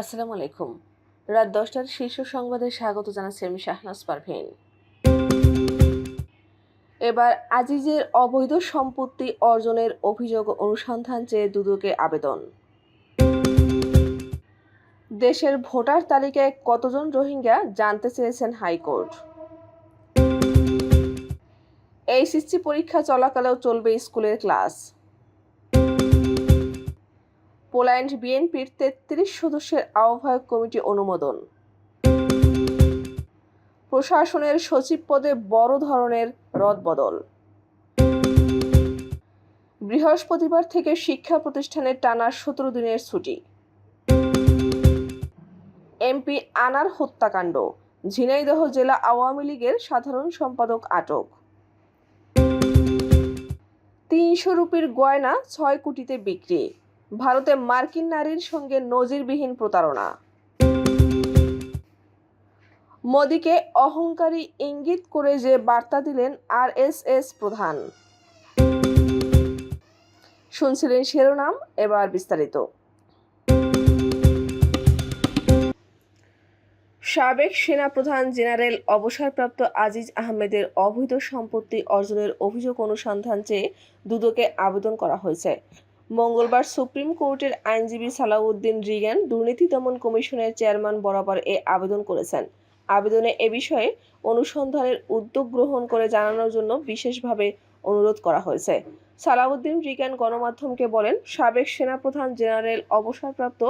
আসসালামু আলাইকুম। রাত দশটার শীর্ষ সংবাদে স্বাগত জানাচ্ছি আমি শাহনাজ পারভীন। এবার আজিজের অবৈধ সম্পত্তি অর্জনের অভিযোগ অনুসন্ধান চেয়ে দুদকে আবেদন। দেশের ভোটার তালিকায় কতজন রোহিঙ্গা জানতে চেয়েছেন হাইকোর্ট। এইচএসসি পরীক্ষা চলাকালেও চলবে স্কুলের ক্লাস। পোল্যান্ড বিএনপির তেত্রিশ সদস্যের আহ্বায়ক কমিটি অনুমোদন। প্রশাসনের সচিব পদে বড় ধরনের রদবদল। বৃহস্পতিবার থেকে শিক্ষা প্রতিষ্ঠানে টানা সতেরো দিনের ছুটি। এমপি আনার হত্যাকাণ্ড, ঝিনাইদহ জেলা আওয়ামী লীগের সাধারণ সম্পাদক আটক। তিনশো রুপির গয়না ছয় কোটিতে বিক্রি। ভারতে মার্কিন নারীর সঙ্গে নজিরবিহীন প্রতারণা। মোদীকে অহংকারী ইঙ্গিত করে যে বার্তা দিলেন আরএসএস প্রধান। শুনছিলেন শিরোনাম, এবার বিস্তারিত। সাবেক সেনাপ্রধান জেনারেল অবসরপ্রাপ্ত আজিজ আহমেদের অবৈধ সম্পত্তি অর্জনের অভিযোগ অনুসন্ধান চেয়ে দুদকে আবেদন করা হয়েছে। মঙ্গলবার সুপ্রিম কোর্টের আইনজীবী সালাউদ্দিন রিগান দুর্নীতি দমন কমিশনের চেয়ারম্যান বরাবর এ আবেদন করেছেন। আবেদনে এ বিষয়ে অনুসন্ধানের উদ্যোগ গ্রহণ করে জানানোর জন্য বিশেষভাবে অনুরোধ করা হয়েছে। সালাউদ্দিন রিগান গণমাধ্যমকে বলেন, সাবেক সেনাপ্রধান জেনারেল অবসরপ্রাপ্ত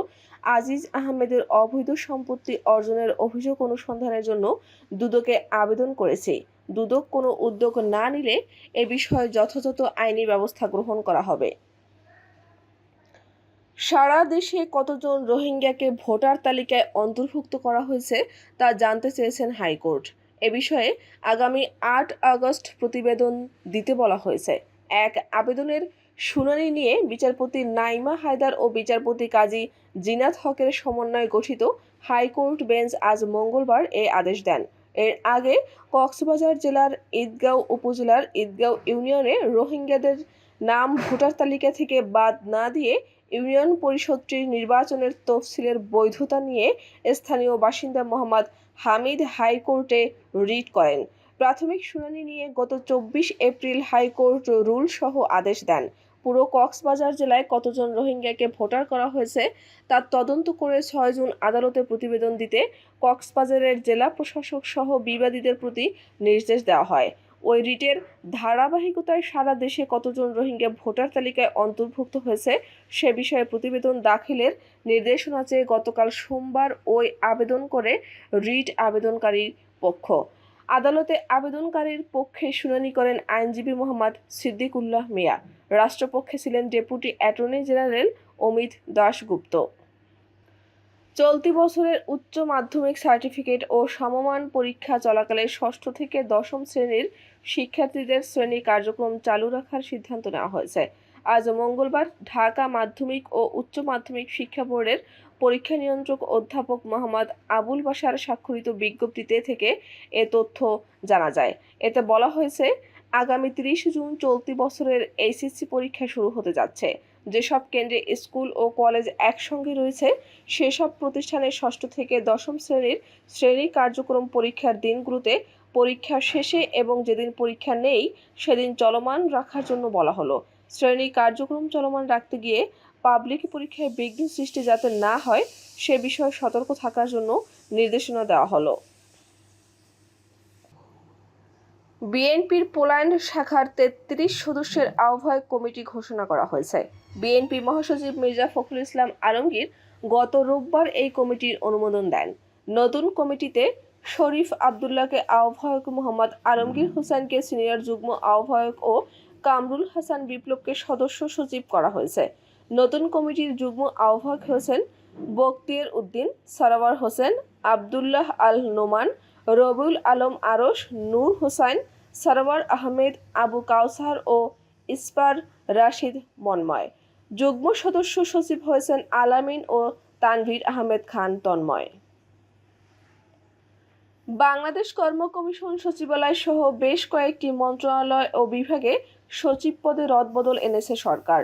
আজিজ আহমেদের অবৈধ সম্পত্তি অর্জনের অভিযোগ অনুসন্ধানের জন্য দুদকে আবেদন করেছি। দুদক কোনো উদ্যোগ না নিলে এ বিষয়ে যথাযথ আইনি ব্যবস্থা গ্রহণ করা হবে। সারা দেশে কতজন রোহিঙ্গাকে ভোটার তালিকায় অন্তর্ভুক্ত করা হয়েছে তা জানতে চেয়েছেন হাইকোর্ট। এ বিষয়ে আগামী আট আগস্ট প্রতিবেদন দিতে বলা হয়েছে। এক আবেদনের শুনানি নিয়ে বিচারপতি নাইমা হায়দার ও বিচারপতি কাজী জিনাত হকের সমন্বয়ে গঠিত হাইকোর্ট বেঞ্চ আজ মঙ্গলবার এ আদেশ দেন। এর আগে কক্সবাজার জেলার ঈদগাঁও উপজেলার ঈদগাঁও ইউনিয়নে রোহিঙ্গাদের নাম ভোটার তালিকা থেকে বাদ না দিয়ে ইউনিয়ন পরিষদটির নির্বাচনের তফসিলের বৈধতা নিয়ে স্থানীয় বাসিন্দা মোহাম্মদ হামিদ হাইকোর্টে রিট করেন। প্রাথমিক শুনানি নিয়ে গত চব্বিশ এপ্রিল হাইকোর্ট রুল সহ আদেশ দেন। পুরো কক্সবাজার জেলায় কতজন রোহিঙ্গাকে ভোটার করা হয়েছে তার তদন্ত করে ছয় জুন আদালতে প্রতিবেদন দিতে কক্সবাজারের জেলা প্রশাসক সহ বিবাদীদের প্রতি নির্দেশ দেওয়া হয়। ওই রিটের ধারাবাহিকতায় সারা দেশে কতজন রোহিঙ্গা ভোটার তালিকায় অন্তর্ভুক্ত হয়েছে সে বিষয়ে প্রতিবেদন দাখিলের নির্দেশনা চেয়ে গতকাল সোমবার ওই আবেদন করে রিট আবেদনকারীর পক্ষ। আদালতে আবেদনকারীর পক্ষে শুনানি করেন আইনজীবী মোহাম্মদ সিদ্দিকুল্লাহ মিয়া। রাষ্ট্রপক্ষে ছিলেন deputy attorney general Amit Dasgupta. চলতি বছরের উচ্চ মাধ্যমিক সার্টিফিকেট ও সমমান পরীক্ষা চলাকালে ষষ্ঠ থেকে দশম শ্রেণির শিক্ষার্থীদের শ্রেণি কার্যক্রম চালু রাখার সিদ্ধান্ত নেওয়া হয়েছে। আজ মঙ্গলবার ঢাকা মাধ্যমিক ও উচ্চ মাধ্যমিক শিক্ষা বোর্ডের পরীক্ষা নিয়ন্ত্রক অধ্যাপক মোহাম্মদ আবুল বাসার স্বাক্ষরিত বিজ্ঞপ্তিতে থেকে এ তথ্য জানা যায়। এতে বলা হয়েছে, আগামী তিরিশে জুন চলতি বছরের এইচএসসি পরীক্ষা শুরু হতে যাচ্ছে। যেসব কেন্দ্রে স্কুল ও কলেজ একসঙ্গে রয়েছে, সেসব প্রতিষ্ঠানের ষষ্ঠ থেকে দশম শ্রেণির শ্রেণি কার্যক্রম পরীক্ষার দিনগুলোতে পরীক্ষা শেষে এবং যেদিন পরীক্ষা নেই, সেদিন চলমান রাখার জন্য বলা হলো। শ্রেণি কার্যক্রম চলমান রাখতে গিয়ে পাবলিক পরীক্ষায় বিঘ্ন সৃষ্টি যাতে না হয়, সে বিষয়ে সতর্ক থাকার জন্য নির্দেশনা দেওয়া হলো। বিএনপির পোল্যান্ড শাখার তেত্রিশ সদস্যের আহ্বায়ক কমিটি ঘোষণা করা হয়েছে। বিএনপি মহাসচিব মির্জা ফখরুল ইসলাম আলমগীর গত রোববার এই কমিটির অনুমোদন দেন। নতুন কমিটিতে শরীফ আবদুল্লাহকে আহ্বায়ক মোহাম্মদ আলমগীর হোসেনকে সিনিয়র যুগ্ম আহ্বায়ক ও কামরুল হাসান বিপ্লবকে সদস্য সচিব করা হয়েছে। নতুন কমিটির যুগ্ম আহ্বায়ক হয়েছেন বক্তিয়ার উদ্দিন সারাওয়ার হোসেন আবদুল্লাহ আল নোমান রবিউল আলম আরশ নূর হোসাইন সারওয়ার আহমেদ আবু কাউসার ও ইসপার রাশিদ মন্ময়। যুগ্ম সদস্য সচিব হয়েছেন আলামিন ও তানভীর আহমেদ খান তন্ময়। বাংলাদেশ কর্ম কমিশন সচিবালয় সহ বেশ কয়েকটি মন্ত্রণালয় ও বিভাগে সচিব পদে রদবদল এনেছে সরকার।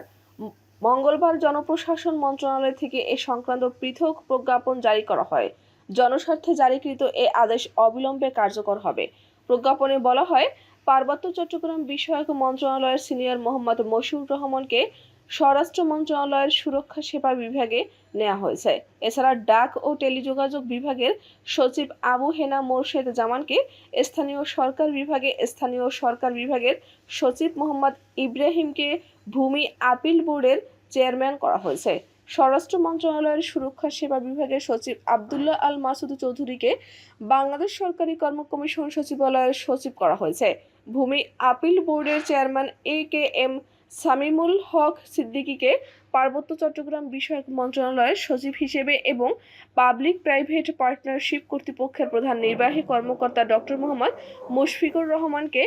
মঙ্গলবার জনপ্রশাসন মন্ত্রণালয় থেকে এ সংক্রান্ত পৃথক প্রজ্ঞাপন জারি করা হয়। জনস্বার্থে জারিকৃত এ আদেশ অবিলম্বে কার্যকর হবে। প্রজ্ঞাপনে বলা হয়, পার্বত্য চট্টগ্রাম বিষয়ক মন্ত্রণালয়ের সিনিয়র মোহাম্মদ মশিউর রহমানকে স্বরাষ্ট্র মন্ত্রণালয়ের সুরক্ষা সেবা বিভাগে নেওয়া হয়েছে। এছাড়া ডাক ও টেলিযোগাযোগ বিভাগের সচিব আবু হেনা মোর্শেদ জামানকে স্থানীয় সরকার বিভাগে, স্থানীয় সরকার বিভাগের সচিব মোহাম্মদ ইব্রাহিমকে ভূমি আপিল বোর্ডের চেয়ারম্যান করা হয়েছে। স্বরাষ্ট্র মন্ত্রণালয়ের সুরক্ষা সেবা বিভাগের সচিব আবদুল্লাহ আল মাসুদ চৌধুরীকে বাংলাদেশ সরকারি কর্ম কমিশন সচিবালয়ের সচিব করা হয়েছে। ভূমি আপিল বোর্ডের চেয়ারম্যান এ কে এম সামিমুল হক সিদ্দিকীকে পার্বত্য চট্টগ্রাম বিষয়ক মন্ত্রণালয়ের সচিব হিসেবে এবং পাবলিক প্রাইভেট পার্টনারশিপ কর্তৃপক্ষের প্রধান নির্বাহী কর্মকর্তা ডক্টর মোহাম্মদ মুশফিকুর রহমানকে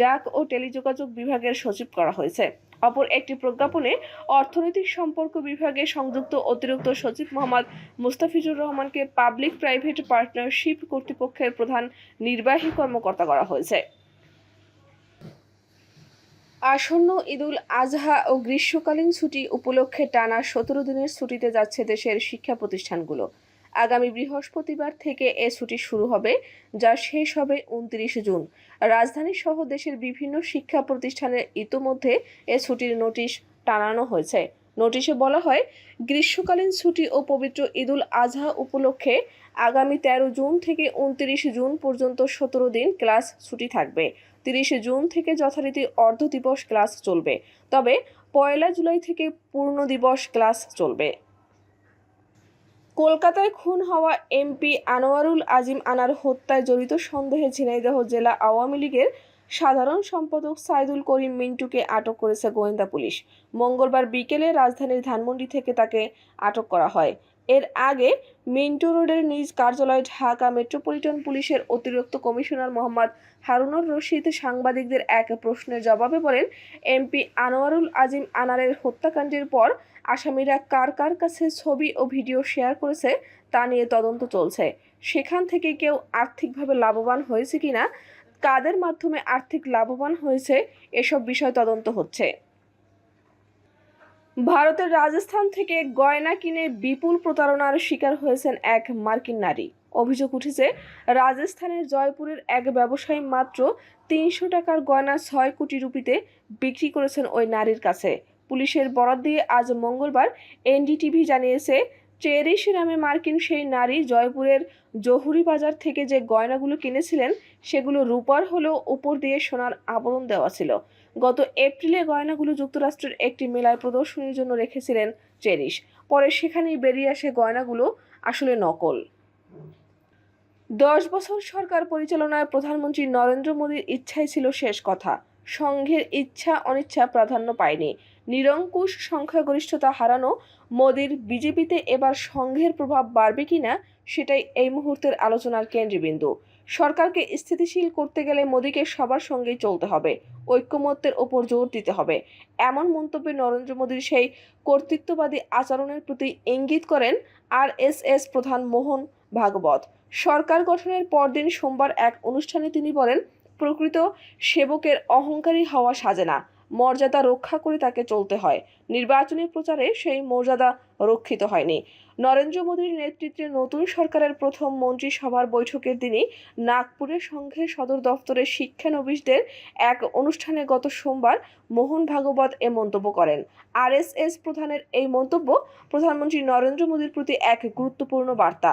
ডাক ও টেলিযোগাযোগ বিভাগের সচিব করা হয়েছে। অপর একটি প্রজ্ঞাপনে অর্থনৈতিক সম্পর্ক বিভাগে সংযুক্ত অতিরিক্ত সচিব মোহাম্মদ মুস্তাফিজুর রহমানকে পাবলিক প্রাইভেট পার্টনারশিপ কর্তৃপক্ষের প্রধান নির্বাহী কর্মকর্তা করা হয়েছে। আসন্ন ঈদুল আজহা ও গ্রীষ্মকালীন ছুটি উপলক্ষে টানা সতেরো দিনের ছুটিতে যাচ্ছে দেশের শিক্ষা প্রতিষ্ঠানগুলো। আগামী বৃহস্পতিবার থেকে এ ছুটি শুরু হবে, যা শেষ হবে উনত্রিশে জুন। রাজধানী সহ দেশের বিভিন্ন শিক্ষা প্রতিষ্ঠানে ইতোমধ্যে এ ছুটির নোটিশ টানানো হয়েছে। নোটিশে বলা হয়, গ্রীষ্মকালীন ছুটি ও পবিত্র ঈদুল আজহা উপলক্ষে আগামী তেরো জুন থেকে উনত্রিশ জুন পর্যন্ত সতেরো দিন ক্লাস ছুটি থাকবে। তিরিশে জুন থেকে যথারীতি অর্ধ দিবস ক্লাস চলবে। তবে পয়লা জুলাই থেকে পূর্ণ দিবস ক্লাস চলবে। কলকাতায় খুন হওয়া এমপি আনোয়ারুল আজিম আনার হত্যায় জড়িত সন্দেহে ঝিনাইদহ জেলা আওয়ামী লীগের সাধারণ সম্পাদক সাইদুল করিম মিন্টুকে আটক করেছে গোয়েন্দা পুলিশ। মঙ্গলবার বিকেলে রাজধানীর ধানমন্ডি থেকে তাকে আটক করা হয়। এর আগে মিন্টু রোডের নিজ কার্যালয় ঢাকা মেট্রোপলিটন পুলিশের অতিরিক্ত কমিশনার মোহাম্মদ হারুনুর রশিদ সাংবাদিকদের এক প্রশ্নের জবাবে বলেন, এমপি আনোয়ারুল আজিম আনারের হত্যাকাণ্ডের পর আসামিরা কার কার কাছে ছবি ও ভিডিও শেয়ার করেছে তা নিয়ে তদন্ত চলছে। সেখান থেকে কেউ আর্থিকভাবে লাভবান হয়েছে কিনা, কাদের মাধ্যমে আর্থিক লাভবান হয়েছে, এসব বিষয় তদন্ত হচ্ছে। ভারতের রাজস্থান থেকে গয়না কিনে বিপুল প্রতারণার শিকার হয়েছেন এক মার্কিন নারী। অভিযোগ উঠেছে, রাজস্থানের জয়পুরের এক ব্যবসায়ী মাত্র তিনশো টাকার গয়না ছয় কোটি রুপিতে বিক্রি করেছেন ওই নারীর কাছে। পুলিশের বরাত দিয়ে আজ মঙ্গলবার এনডিটিভি জানিয়েছে চেরিশ নামে মার্কিন সেই নারী জয়পুরের জহুরি বাজার থেকে যে গয়নাগুলো কিনেছিলেন, সেগুলো রূপার হলেও উপর দিয়ে সোনার আবরণ দেওয়া ছিল। গত এপ্রিলে গয়নাগুলো যুক্তরাষ্ট্রের একটি মেলায় প্রদর্শনীর জন্য রেখেছিলেন চেরিশ। পরে সেখানেই বেরিয়ে আসে গয়নাগুলো আসলে নকল। দশ বছর সরকার পরিচালনায় প্রধানমন্ত্রী নরেন্দ্র মোদীর ইচ্ছাই ছিল শেষ কথা। সংঘের ইচ্ছা অনিচ্ছা প্রাধান্য পায়নি। নিরঙ্কুশ সংখ্যাগরিষ্ঠতা হারানো মোদীর বিজেপিতে এবার সংঘের প্রভাব বাড়বে কিনা সেটাই এই মুহূর্তের আলোচনার কেন্দ্রবিন্দু। সরকারকে স্থিতিশীল করতে গেলে মোদীকে সবার সঙ্গেই চলতে হবে, ঐক্যমত্যের ওপর জোর দিতে হবে। এমন মন্তব্যে নরেন্দ্র মোদীর সেই কর্তৃত্ববাদী আচরণের প্রতি ইঙ্গিত করেন আরএসএস প্রধান মোহন ভাগবত। সরকার গঠনের পরদিন সোমবার এক অনুষ্ঠানে তিনি বলেন, প্রকৃত সেবকের অহংকারী হওয়া সাজে না, মর্যাদা রক্ষা করে তাকে চলতে হয়। নির্বাচনী প্রচারে সেই মর্যাদা রক্ষিত হয়নি। নরেন্দ্র মোদীর নেতৃত্বে নতুন সরকারের প্রথম মন্ত্রিসভার বৈঠকের দিনে নাগপুরে সংঘের সদর দফতরের শিক্ষানবিশদের এক অনুষ্ঠানে গত সোমবার মোহন ভাগবত এ মন্তব্য করেন। আরএসএস প্রধানের এই মন্তব্য প্রধানমন্ত্রী নরেন্দ্র মোদীর প্রতি এক গুরুত্বপূর্ণ বার্তা।